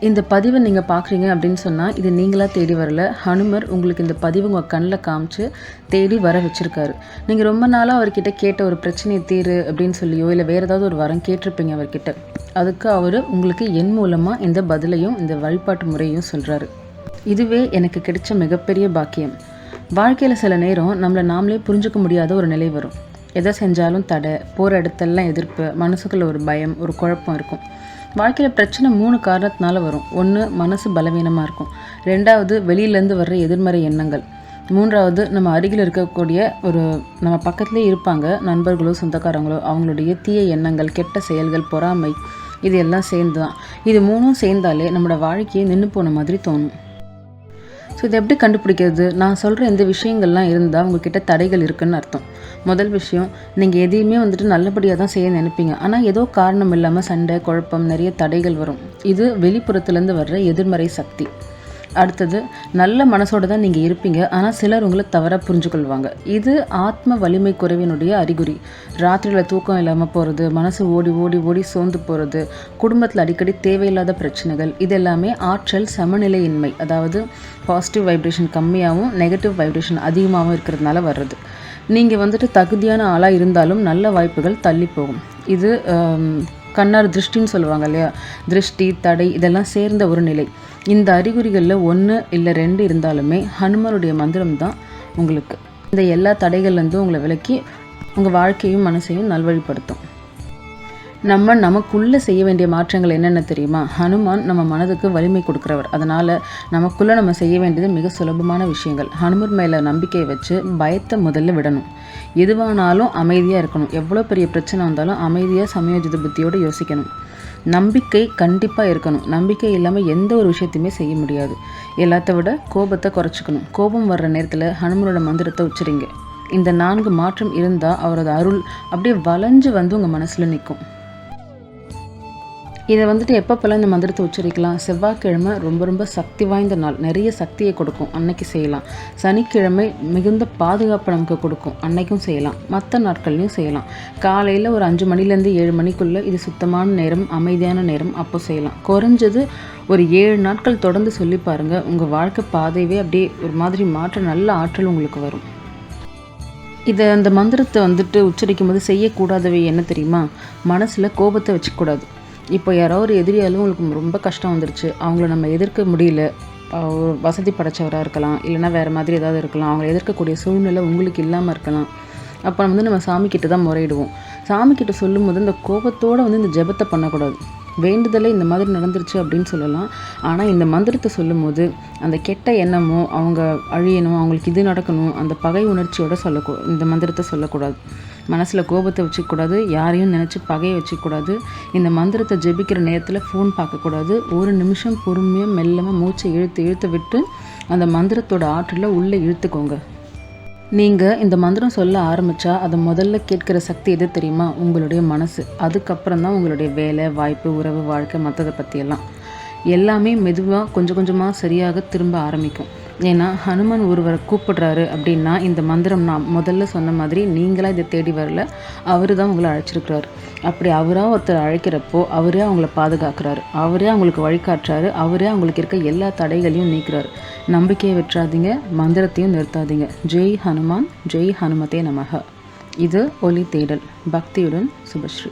இந்த பதிவை நீங்கள் பார்க்குறீங்க அப்படின்னு சொன்னால் இது நீங்களாக தேடி வரல. ஹனுமர் உங்களுக்கு இந்த பதிவு உங்கள் கண்ணில் காமிச்சு தேடி வர வச்சுருக்காரு. நீங்கள் ரொம்ப நாளாக அவர்கிட்ட கேட்ட ஒரு பிரச்சனையை தீரு அப்படின்னு சொல்லியோ இல்லை வேறு ஏதாவது ஒரு வரம் கேட்டிருப்பீங்க அவர்கிட்ட. அதுக்கு அவர் உங்களுக்கு என் மூலமாக இந்த பதிலையும் இந்த வழிபாட்டு முறையும் சொல்கிறாரு இதுவே எனக்கு கிடைச்ச மிகப்பெரிய பாக்கியம். வாழ்க்கையில் சில நேரம் நம்மளை நாமளே புரிஞ்சுக்க முடியாத ஒரு நிலை வரும். எதை செஞ்சாலும் தடை போகிற இடத்தெல்லாம் எதிர்ப்பு மனசுக்குள்ள ஒரு பயம் ஒரு குழப்பம் இருக்கும். வாழ்க்கையில் பிரச்சனை மூணு காரணத்தினால வரும். ஒன்று மனசு பலவீனமாக இருக்கும். ரெண்டாவது வெளியிலேருந்து வர்ற எதிர்மறை எண்ணங்கள். மூன்றாவது நம்ம அருகில் இருக்கக்கூடிய ஒரு நம்ம பக்கத்துலேயே இருப்பாங்க நண்பர்களோ சொந்தக்காரங்களோ அவங்களுடைய தீய எண்ணங்கள் கெட்ட செயல்கள் பொறாமை இது எல்லாம் சேர்ந்து தான் இது மூணும் சேர்ந்தாலே நம்மளோட வாழ்க்கையை நின்று போன மாதிரி தோணும். ஸோ இதை எப்படி கண்டுபிடிக்கிறது? நான் சொல்கிற இந்த விஷயங்கள்லாம் இருந்தால் உங்ககிட்ட தடைகள் இருக்குதுன்னு அர்த்தம். முதல் விஷயம் நீங்கள் எதையுமே வந்துட்டு நல்லபடியாக தான் செய்ய நினைப்பீங்க. ஆனால் ஏதோ காரணம் இல்லாமல் சண்டை குழப்பம் நிறைய தடைகள் வரும். இது வெளிப்புறத்துலேருந்து வர்ற எதிர்மறை சக்தி. அடுத்தது நல்ல மனசோடு தான் நீங்கள் இருப்பீங்க. ஆனால் சிலர் உங்களை தவறாக புரிஞ்சுக்கொள்வாங்க. இது ஆத்ம வலிமை குறைவினுடைய அறிகுறி. ராத்திரியில் தூக்கம் இல்லாமல் போகிறது மனசு ஓடி ஓடி ஓடி சோர்ந்து போகிறது குடும்பத்தில் அடிக்கடி தேவையில்லாத பிரச்சனைகள் இது எல்லாமே ஆற்றல் சமநிலையின்மை. அதாவது பாசிட்டிவ் வைப்ரேஷன் கம்மியாகவும் நெகட்டிவ் வைப்ரேஷன் அதிகமாகவும் இருக்கிறதுனால வர்றது. நீங்கள் வந்துட்டு தகுதியான ஆளாக இருந்தாலும் நல்ல வாய்ப்புகள் தள்ளி போகும். இது கண்ணார் திருஷ்டின்னு சொல்லுவாங்க இல்லையா? திருஷ்டி தடை இதெல்லாம் சேர்ந்த ஒரு நிலை. இந்த அறிகுறிகளில் ஒன்று இல்லை ரெண்டு இருந்தாலுமே ஹனுமனுடைய மந்திரம் தான் உங்களுக்கு. இந்த எல்லா தடைகள்லேருந்தும் உங்களை விலக்கி உங்கள் வாழ்க்கையும் மனசையும் நல்வழிப்படுத்தும். நம்ம நமக்குள்ளே செய்ய வேண்டிய மாற்றங்கள் என்னென்ன தெரியுமா? ஹனுமான் நம்ம மனதுக்கு வலிமை கொடுக்குறவர். அதனால் நமக்குள்ளே நம்ம செய்ய வேண்டியது மிக சுலபமான விஷயங்கள். ஹனுமர் மேலே நம்பிக்கையை வச்சு பயத்தை முதல்ல விடணும். எதுவானாலும் அமைதியாக இருக்கணும். எவ்வளோ பெரிய பிரச்சனை வந்தாலும் அமைதியாக சமயோஜித புத்தியோடு யோசிக்கணும். நம்பிக்கை கண்டிப்பாக இருக்கணும். நம்பிக்கை இல்லாமல் எந்த ஒரு விஷயத்தையுமே செய்ய முடியாது. எல்லாத்த விட கோபத்தை குறைச்சிக்கணும். கோபம் வர்ற நேரத்தில் ஹனுமனோட மந்திரத்தை உச்சரிங்க. இந்த நான்கு மாற்றம் இருந்தால் அவரது அருள் அப்படியே வளைஞ்சு வந்து உங்கள் மனசில் நிற்கும் இதை வந்துட்டு எப்பப்பெல்லாம் இந்த மந்திரத்தை உச்சரிக்கலாம்? செவ்வாய்க்கிழமை ரொம்ப ரொம்ப சக்தி வாய்ந்த நாள். நிறைய சக்தியை கொடுக்கும். அன்னைக்கு செய்யலாம். சனிக்கிழமை மிகுந்த பாதுகாப்பு நமக்கு கொடுக்கும். அன்னைக்கும் செய்யலாம். மற்ற நாட்கள்லையும் செய்யலாம். காலையில் ஒரு அஞ்சு மணிலேருந்து ஏழு மணிக்குள்ளே இது சுத்தமான நேரம் அமைதியான நேரம் அப்போ செய்யலாம். குறைஞ்சது ஒரு ஏழு நாட்கள் தொடர்ந்து சொல்லி பாருங்கள் உங்கள் வாழ்க்கை பாதையவே அப்படியே ஒரு மாதிரி மாற்ற நல்ல ஆற்றல் உங்களுக்கு வரும். இதை அந்த மந்திரத்தை வந்துட்டு உச்சரிக்கும் போது செய்யக்கூடாதவை என்ன தெரியுமா? மனசில் கோபத்தை வச்சுக்கூடாது இப்போ யாரோ ஒரு எதிரியாலும் உங்களுக்கு ரொம்ப கஷ்டம் வந்துருச்சு. அவங்கள நம்ம எதிர்க்க முடியல. வசதி படைச்சவராக இருக்கலாம். இல்லைனா வேறு மாதிரி ஏதாவது இருக்கலாம். அவங்கள எதிர்க்கக்கூடிய சூழ்நிலை உங்களுக்கு இல்லாமல் இருக்கலாம். அப்போ வந்து நம்ம சாமிக்கிட்ட தான் முறையிடுவோம். சாமிக்கிட்ட சொல்லும்போது இந்த கோபத்தோடு வந்து இந்த ஜெபத்தை பண்ணக்கூடாது. வேண்டுதலே இந்த மாதிரி நடந்துருச்சு அப்படின்னு சொல்லலாம். ஆனால் இந்த மந்திரத்தை சொல்லும் போது அந்த கெட்ட எண்ணமோ அவங்க அழியணும் அவங்களுக்கு இது நடக்கணும் அந்த பகை உணர்ச்சியோட சொல்லக்கூ இந்த மந்திரத்தை சொல்லக்கூடாது. மனசில் கோபத்தை வச்சுக்கூடாது யாரையும் நினச்சி பகையை வச்சுக்கூடாது இந்த மந்திரத்தை ஜெபிக்கிற நேரத்தில் ஃபோன் பார்க்கக்கூடாது. ஒரு நிமிஷம் பொறுமையாக மெல்லமாக மூச்சை இழுத்து இழுத்து விட்டு அந்த மந்திரத்தோட ஆற்றில் உள்ளே இழுத்துக்கோங்க. நீங்கள் இந்த மந்திரம் சொல்ல ஆரம்பித்தா அதை முதல்ல கேட்குற சக்தி எது தெரியுமா? உங்களுடைய மனசு. அதுக்கப்புறம் தான் உங்களுடைய வேலை வாய்ப்பு உறவு வாழ்க்கை மற்றதை பற்றியெல்லாம் எல்லாமே மெதுவாக கொஞ்சம் கொஞ்சமாக சரியாக திரும்ப ஆரம்பிக்கும். ஏன்னா ஹனுமன் ஒருவரை கூப்பிடுறாரு அப்படின்னா இந்த மந்திரம் நான் முதல்ல சொன்ன மாதிரி நீங்களாக இதை தேடி வரல. அவர் தான் உங்களை அழைச்சிருக்கிறாரு. அப்படி அவராக ஒருத்தர் அழைக்கிறப்போ அவரே அவங்கள பாதுகாக்கிறாரு. அவரே அவங்களுக்கு வழிகாட்டுறாரு அவரே அவங்களுக்கு இருக்க எல்லா தடைகளையும் நீக்கிறாரு. நம்பிக்கையை வெற்றாதீங்க மந்திரத்தையும் நிறுத்தாதீங்க. ஜெய் ஹனுமான் ஜெய் ஹனுமதே நமக. இது ஒலி தேடல். பக்தியுடன் சுபஸ்ரீ.